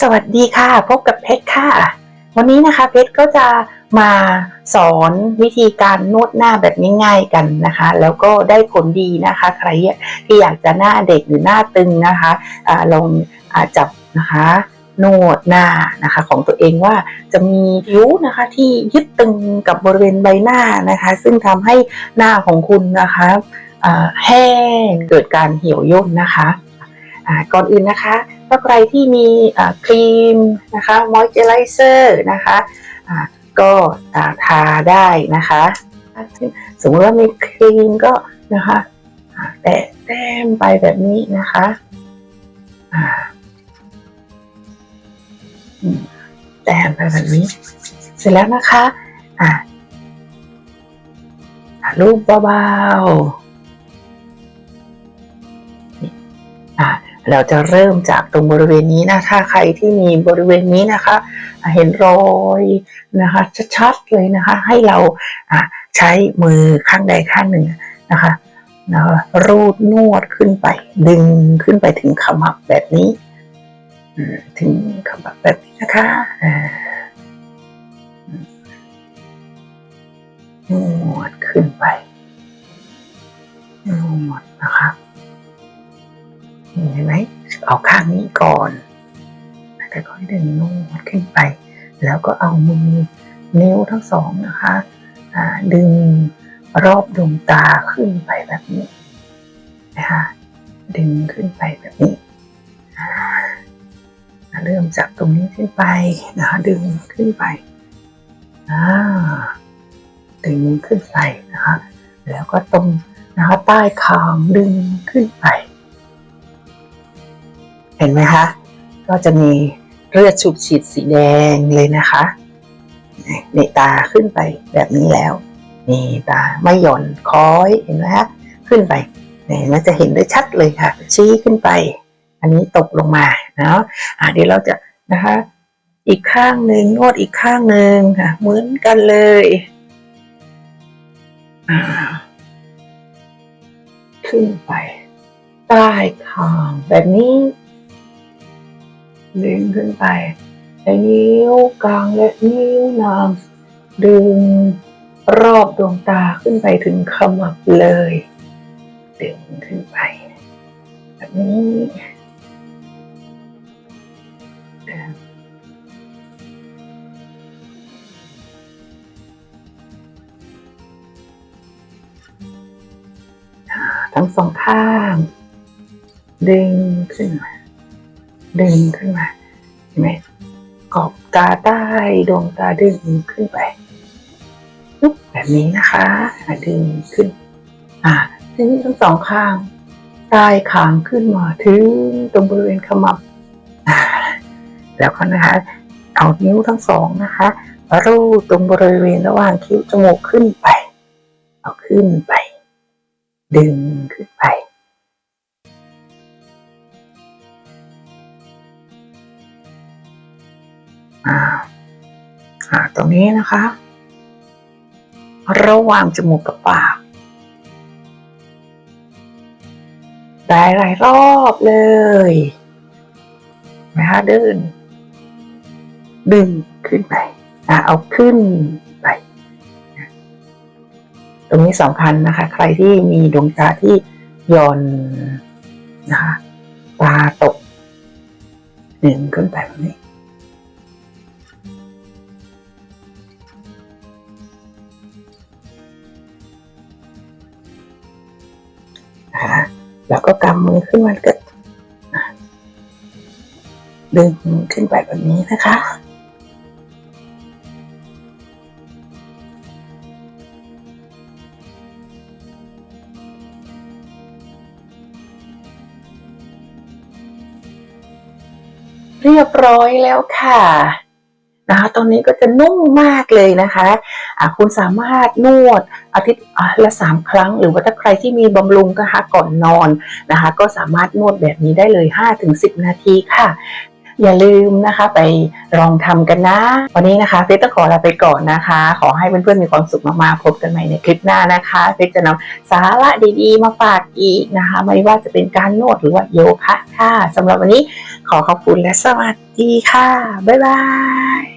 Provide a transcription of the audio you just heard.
สวัสดีค่ะ พบกับเพชรค่ะ วันนี้นะคะเพชรก็จะมาสอนวิธีการนวดหน้าแบบง่ายๆกันนะคะ แล้วก็ได้ผลดีนะคะ ใครที่อยากจะหน้าเด็กหรือหน้าตึงนะคะอาลองอจับนะคะนวดหน้านะคะ ของตัวเองว่าจะมีผิวนะคะที่ยึดตึงกับบริเวณใบหน้านะคะ ซึ่งทำให้หน้าของคุณนะคะแห้งเกิดการเหี่ยวย่นนะคะ ก่อนอื่นนะคะ ถ้าใครที่มีครีมนะคะมอยเจอไรเซอร์นะคะก็อ่าทาได้นะคะ สมมติว่ามีครีมก็นะคะแตะแต้มไปแบบนี้นะคะแต้มไปแบบนี้ เสร็จแล้วนะคะอ่าอ่ารูปเบาๆอ่า เราจะเริ่มจากตรงบริเวณนี้นะถ้าใครที่มีบริเวณนี้นะคะ เห็นรอยนะคะ ชัดๆเลยนะคะ ให้เราใช้มือข้างใดข้างหนึ่งนะคะนะคะรูดนวดขึ้นไป ดึงขึ้นไปถึงขมับแบบนี้ถึงขมับแบบนี้นะคะอ่า เอาข้างนี้ก่อนแล้วก็ค่อยดึงนวดขึ้นไป แล้วก็เอามือนิ้วทั้งสองนะคะดึงรอบดวงตาขึ้นไปแบบนี้นะคะดึงขึ้นไปแบบนี้เริ่มจากตรงนี้ขึ้นไปนะคะดึงขึ้นไปดึงขึ้นไปนะคะแล้วก็ตรงนะคะใต้คางดึงขึ้นไป เห็นไหมคะ ก็จะมีเลือดฉุบฉีดสีแดงเลยนะคะในตาขึ้นไปแบบนี้แล้วนี่ตาไม่หย่อนคอยเห็นไหมคะขึ้นไปเนี่ยมันจะเห็นได้ชัดเลยค่ะ ชี้ขึ้นไป อันนี้ตกลงมาเนาะอะเดี๋ยวเราจะนะคะ อีกข้างหนึ่งนวดอีกข้างหนึ่งค่ะเหมือนกันเลยอ่าขึ้นไป ใต้คางแบบนี้ ดึงขึ้นไปใช้นิ้วกลางและนิ้วนางดึงรอบดวงตาขึ้นไปถึงขมับเลย ดึงขึ้นไป แบบนี้ทั้งสองข้าง ดึงขึ้นมา ดึงขึ้นมาเห็นไหมขอบตาใต้ดวงตาดึงขึ้นไปปุ๊บแบบนี้นะคะดึงขึ้น อ่าทีนี้ทั้งสองข้างใต้คางขึ้นมาถึงตรงบริเวณขมับแล้วก็นะคะเอานิ้วทั้งสองนะคะรูดตรงบริเวณระหว่างคิ้วจมูกขึ้นไป เอาขึ้นไป ดึงขึ้นไป อ่าอ่าตรงนี้นะคะ ระหว่างจมูกกับปากได้หลายรอบเลยนะคะเดิน ดึงขึ้นไปอะเอาขึ้นไป ตรงนี้สำคัญนะคะ ใครที่มีดวงตาที่ย่อนนะคะตาตกดึงขึ้นไปแบบนี้ นะคะแล้วก็กำมือขึ้นมาก็ดึงขึ้นไปแบบนี้นะคะ เรียบร้อยแล้วค่ะ นะคะตอนนี้ก็จะนุ่มมากเลยนะคะะคุณสามารถนวดอาทิตย์ละสามครั้ง หรือว่าถ้าใครที่มีบำรุงนะคะก่อนนอนนะคะ ก็สามารถนวดแบบนี้ได้เลย 5-10 นาทีค่ะ อย่าลืมนะคะไปลองทำกันนะ วันนี้นะคะเพชรต้องขอลาไปก่อนนะคะ ขอให้เพื่อนๆมีความสุขมากๆพบกันใหม่ในคลิปหน้านะคะเพชรจะนำสาระดีๆ มาฝากอีกนะคะ ไม่ว่าจะเป็นการนวดหรือว่าโยคะค่ะสำหรับวันนี้ขอขอบคุณและสวัสดีค่ะบ๊ายบาย